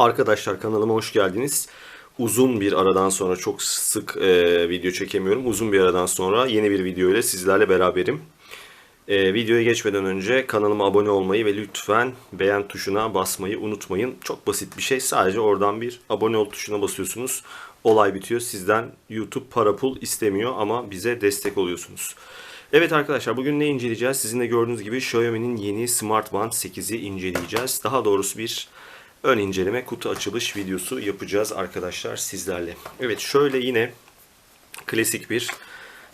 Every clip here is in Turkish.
Arkadaşlar kanalıma hoş geldiniz. Uzun bir aradan sonra çok sık e, video çekemiyorum. Uzun bir aradan sonra yeni bir video ile sizlerle beraberim. E, videoya geçmeden önce kanalıma abone olmayı ve lütfen beğen tuşuna basmayı unutmayın. Çok basit bir şey. Sadece oradan bir abone ol tuşuna basıyorsunuz. Olay bitiyor. Sizden YouTube para pul istemiyor ama bize destek oluyorsunuz. Evet arkadaşlar bugün ne inceleyeceğiz? Sizin de gördüğünüz gibi Xiaomi'nin yeni Smart Band 8'i inceleyeceğiz. Daha doğrusu bir ön inceleme kutu açılış videosu yapacağız arkadaşlar sizlerle. Evet şöyle yine klasik bir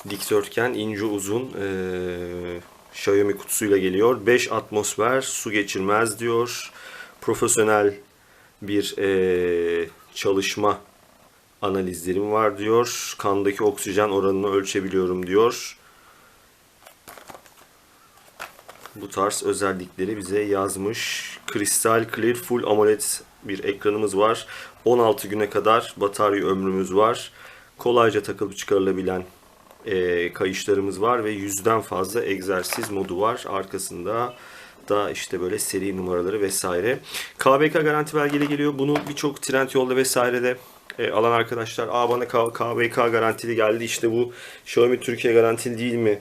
dikdörtgen ince uzun ee, Xiaomi kutusuyla geliyor. 5 atmosfer su geçirmez diyor. Profesyonel bir ee, çalışma analizlerim var diyor. Kandaki oksijen oranını ölçebiliyorum diyor. Bu tarz özellikleri bize yazmış. Kristal Clear Full AMOLED bir ekranımız var. 16 güne kadar batarya ömrümüz var. Kolayca takılıp çıkarılabilen e, kayışlarımız var ve yüzden fazla egzersiz modu var. Arkasında da işte böyle seri numaraları vesaire. KBK garanti belgeli geliyor. Bunu birçok trend yolda vesairede e, alan arkadaşlar Aa bana KBK garantili geldi işte bu Xiaomi Türkiye garantili değil mi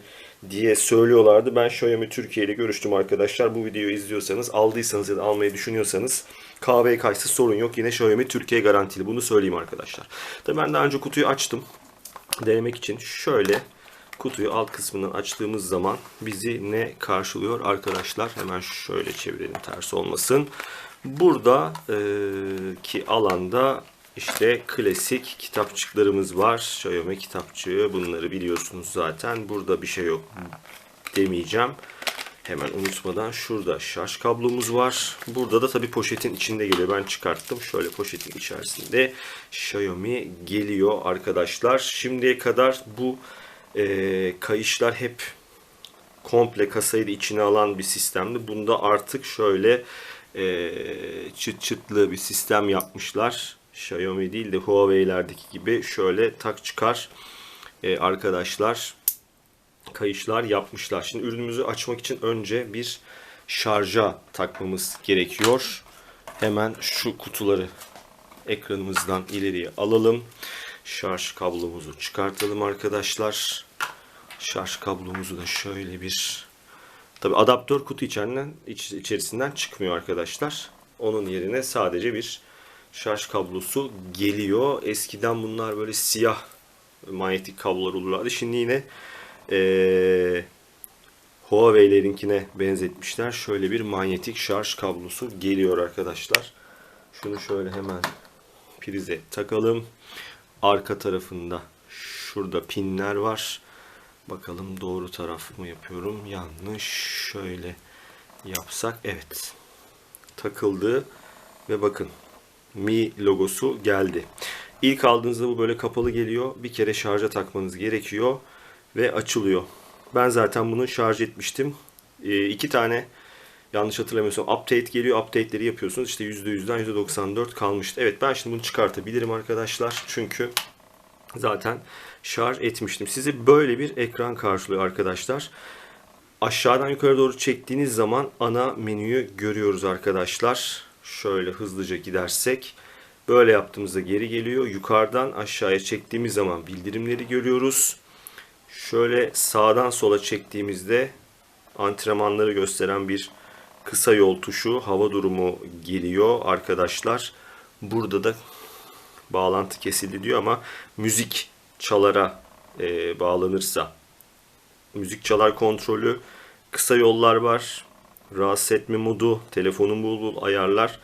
diye söylüyorlardı. Ben Xiaomi Türkiye ile görüştüm arkadaşlar. Bu videoyu izliyorsanız, aldıysanız ya da almayı düşünüyorsanız KVK ise sorun yok. Yine Xiaomi Türkiye garantili. Bunu söyleyeyim arkadaşlar. Tabii ben daha önce kutuyu açtım. Denemek için şöyle kutuyu alt kısmından açtığımız zaman bizi ne karşılıyor arkadaşlar? Hemen şöyle çevirelim ters olmasın. Burada ki alanda işte klasik kitapçıklarımız var. Xiaomi kitapçığı. Bunları biliyorsunuz zaten. Burada bir şey yok demeyeceğim. Hemen unutmadan şurada şarj kablomuz var. Burada da tabii poşetin içinde geliyor. Ben çıkarttım. Şöyle poşetin içerisinde Xiaomi geliyor arkadaşlar. Şimdiye kadar bu e, kayışlar hep komple kasayı da içine alan bir sistemdi. Bunda artık şöyle e, çıt çıtlı bir sistem yapmışlar. Xiaomi değil de Huawei'lerdeki gibi şöyle tak çıkar e, arkadaşlar kayışlar yapmışlar. Şimdi ürünümüzü açmak için önce bir şarja takmamız gerekiyor. Hemen şu kutuları ekranımızdan ileriye alalım. Şarj kablomuzu çıkartalım arkadaşlar. Şarj kablomuzu da şöyle bir Tabi adaptör kutu içerisinden, içerisinden çıkmıyor arkadaşlar. Onun yerine sadece bir şarj kablosu geliyor. Eskiden bunlar böyle siyah manyetik kablolar olurlardı. Şimdi yine ee, Huawei'lerinkine benzetmişler. Şöyle bir manyetik şarj kablosu geliyor arkadaşlar. Şunu şöyle hemen prize takalım. Arka tarafında şurada pinler var. Bakalım doğru taraf mı yapıyorum? Yanlış. Şöyle yapsak. Evet. Takıldı. Ve bakın Mi logosu geldi. İlk aldığınızda bu böyle kapalı geliyor. Bir kere şarja takmanız gerekiyor ve açılıyor. Ben zaten bunu şarj etmiştim. E, iki tane yanlış hatırlamıyorsam update geliyor. Update'leri yapıyorsunuz. İşte %100'den %94 kalmıştı. Evet ben şimdi bunu çıkartabilirim arkadaşlar. Çünkü zaten şarj etmiştim. Sizi böyle bir ekran karşılıyor arkadaşlar. Aşağıdan yukarı doğru çektiğiniz zaman ana menüyü görüyoruz arkadaşlar. Şöyle hızlıca gidersek böyle yaptığımızda geri geliyor. Yukarıdan aşağıya çektiğimiz zaman bildirimleri görüyoruz. Şöyle sağdan sola çektiğimizde antrenmanları gösteren bir kısa yol tuşu hava durumu geliyor arkadaşlar. Burada da bağlantı kesildi diyor ama müzik çalara e, bağlanırsa müzik çalar kontrolü kısa yollar var rahatsız etme modu, telefonun bul bul ayarlar.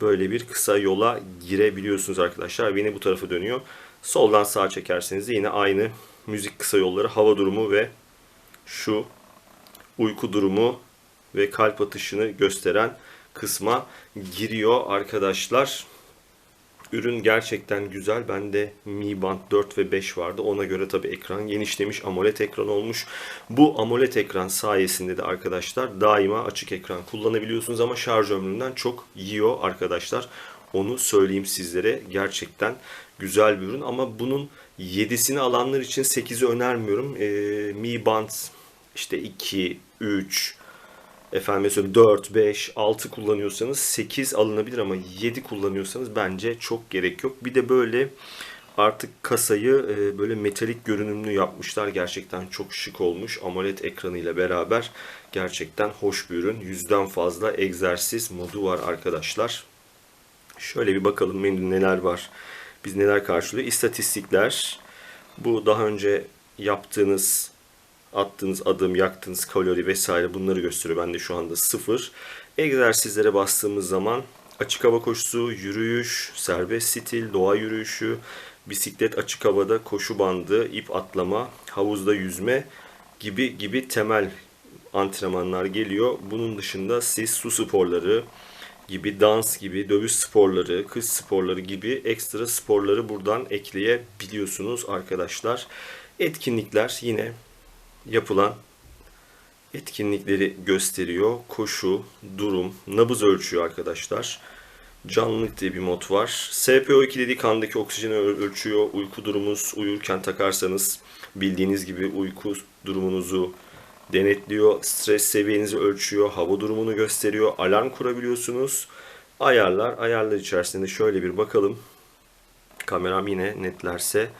Böyle bir kısa yola girebiliyorsunuz arkadaşlar. Yine bu tarafa dönüyor. Soldan sağa çekerseniz yine aynı müzik kısa yolları, hava durumu ve şu uyku durumu ve kalp atışını gösteren kısma giriyor arkadaşlar. Ürün gerçekten güzel. Bende Mi Band 4 ve 5 vardı. Ona göre tabi ekran genişlemiş. AMOLED ekran olmuş. Bu AMOLED ekran sayesinde de arkadaşlar daima açık ekran kullanabiliyorsunuz ama şarj ömründen çok yiyor arkadaşlar. Onu söyleyeyim sizlere. Gerçekten güzel bir ürün ama bunun 7'sini alanlar için 8'i önermiyorum. Ee, Mi Band işte 2, 3, efendim söyleyeyim 4, 5, 6 kullanıyorsanız 8 alınabilir ama 7 kullanıyorsanız bence çok gerek yok. Bir de böyle artık kasayı e, böyle metalik görünümlü yapmışlar. Gerçekten çok şık olmuş. AMOLED ekranıyla beraber gerçekten hoş bir ürün. Yüzden fazla egzersiz modu var arkadaşlar. Şöyle bir bakalım menüde neler var. Biz neler karşılıyor. İstatistikler. Bu daha önce yaptığınız attığınız adım, yaktığınız kalori vesaire bunları gösteriyor. Ben de şu anda sıfır. Egzersizlere bastığımız zaman açık hava koşusu, yürüyüş, serbest stil, doğa yürüyüşü, bisiklet açık havada, koşu bandı, ip atlama, havuzda yüzme gibi gibi temel antrenmanlar geliyor. Bunun dışında siz su sporları gibi, dans gibi, dövüş sporları, kız sporları gibi ekstra sporları buradan ekleyebiliyorsunuz arkadaşlar. Etkinlikler yine yapılan etkinlikleri gösteriyor. Koşu, durum, nabız ölçüyor arkadaşlar. Canlılık diye bir mod var. SPO2 dediği kandaki oksijeni öl- ölçüyor. Uyku durumunuz uyurken takarsanız bildiğiniz gibi uyku durumunuzu denetliyor. Stres seviyenizi ölçüyor. Hava durumunu gösteriyor. Alarm kurabiliyorsunuz. Ayarlar. Ayarlar içerisinde şöyle bir bakalım. Kameram yine netlerse.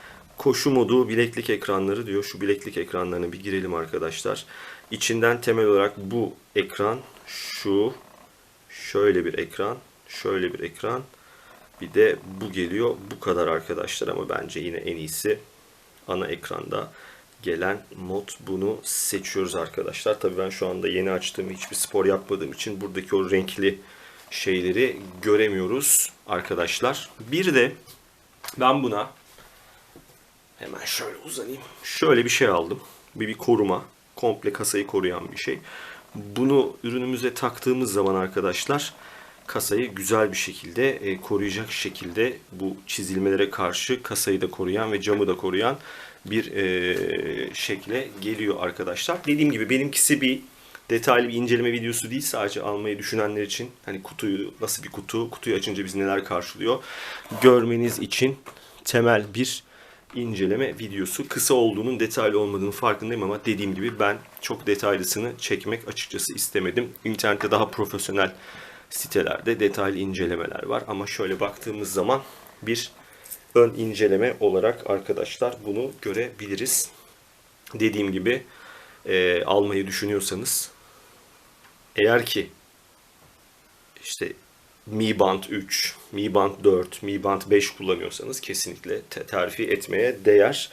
Koşu modu bileklik ekranları diyor. Şu bileklik ekranlarına bir girelim arkadaşlar. İçinden temel olarak bu ekran, şu, şöyle bir ekran, şöyle bir ekran. Bir de bu geliyor. Bu kadar arkadaşlar ama bence yine en iyisi ana ekranda gelen mod bunu seçiyoruz arkadaşlar. Tabii ben şu anda yeni açtığım hiçbir spor yapmadığım için buradaki o renkli şeyleri göremiyoruz arkadaşlar. Bir de ben buna hemen şöyle uzanayım. Şöyle bir şey aldım. Bir, bir koruma. Komple kasayı koruyan bir şey. Bunu ürünümüze taktığımız zaman arkadaşlar kasayı güzel bir şekilde e, koruyacak şekilde bu çizilmelere karşı kasayı da koruyan ve camı da koruyan bir e, şekle geliyor arkadaşlar. Dediğim gibi benimkisi bir detaylı bir inceleme videosu değil sadece almayı düşünenler için hani kutuyu nasıl bir kutu kutuyu açınca biz neler karşılıyor görmeniz için temel bir inceleme videosu. Kısa olduğunun detaylı olmadığının farkındayım ama dediğim gibi ben çok detaylısını çekmek açıkçası istemedim. İnternette daha profesyonel sitelerde detaylı incelemeler var ama şöyle baktığımız zaman bir ön inceleme olarak arkadaşlar bunu görebiliriz. Dediğim gibi e, almayı düşünüyorsanız eğer ki işte Mi Band 3, Mi Band 4, Mi Band 5 kullanıyorsanız kesinlikle te- terfi etmeye değer.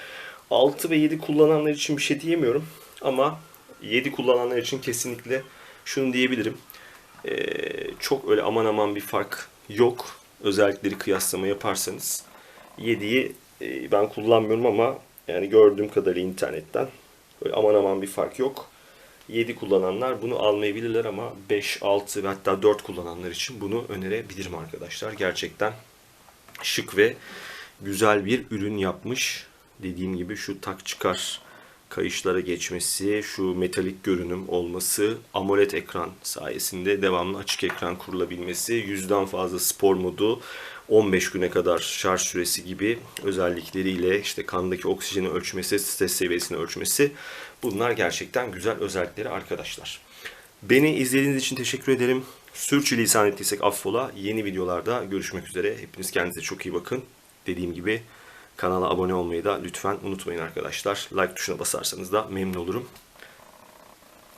6 ve 7 kullananlar için bir şey diyemiyorum ama 7 kullananlar için kesinlikle şunu diyebilirim. Ee, çok öyle aman aman bir fark yok. Özellikleri kıyaslama yaparsanız 7'yi e, ben kullanmıyorum ama yani gördüğüm kadarıyla internetten böyle aman aman bir fark yok. 7 kullananlar bunu almayabilirler ama 5, 6 ve hatta 4 kullananlar için bunu önerebilirim arkadaşlar. Gerçekten şık ve güzel bir ürün yapmış. Dediğim gibi şu tak çıkar kayışlara geçmesi, şu metalik görünüm olması, AMOLED ekran sayesinde devamlı açık ekran kurulabilmesi, yüzden fazla spor modu, 15 güne kadar şarj süresi gibi özellikleriyle işte kandaki oksijeni ölçmesi, stres seviyesini ölçmesi bunlar gerçekten güzel özellikleri arkadaşlar. Beni izlediğiniz için teşekkür ederim. Sürçülisan ettiysek affola. Yeni videolarda görüşmek üzere. Hepiniz kendinize çok iyi bakın. Dediğim gibi kanala abone olmayı da lütfen unutmayın arkadaşlar. Like tuşuna basarsanız da memnun olurum.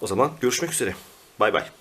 O zaman görüşmek üzere. Bay bay.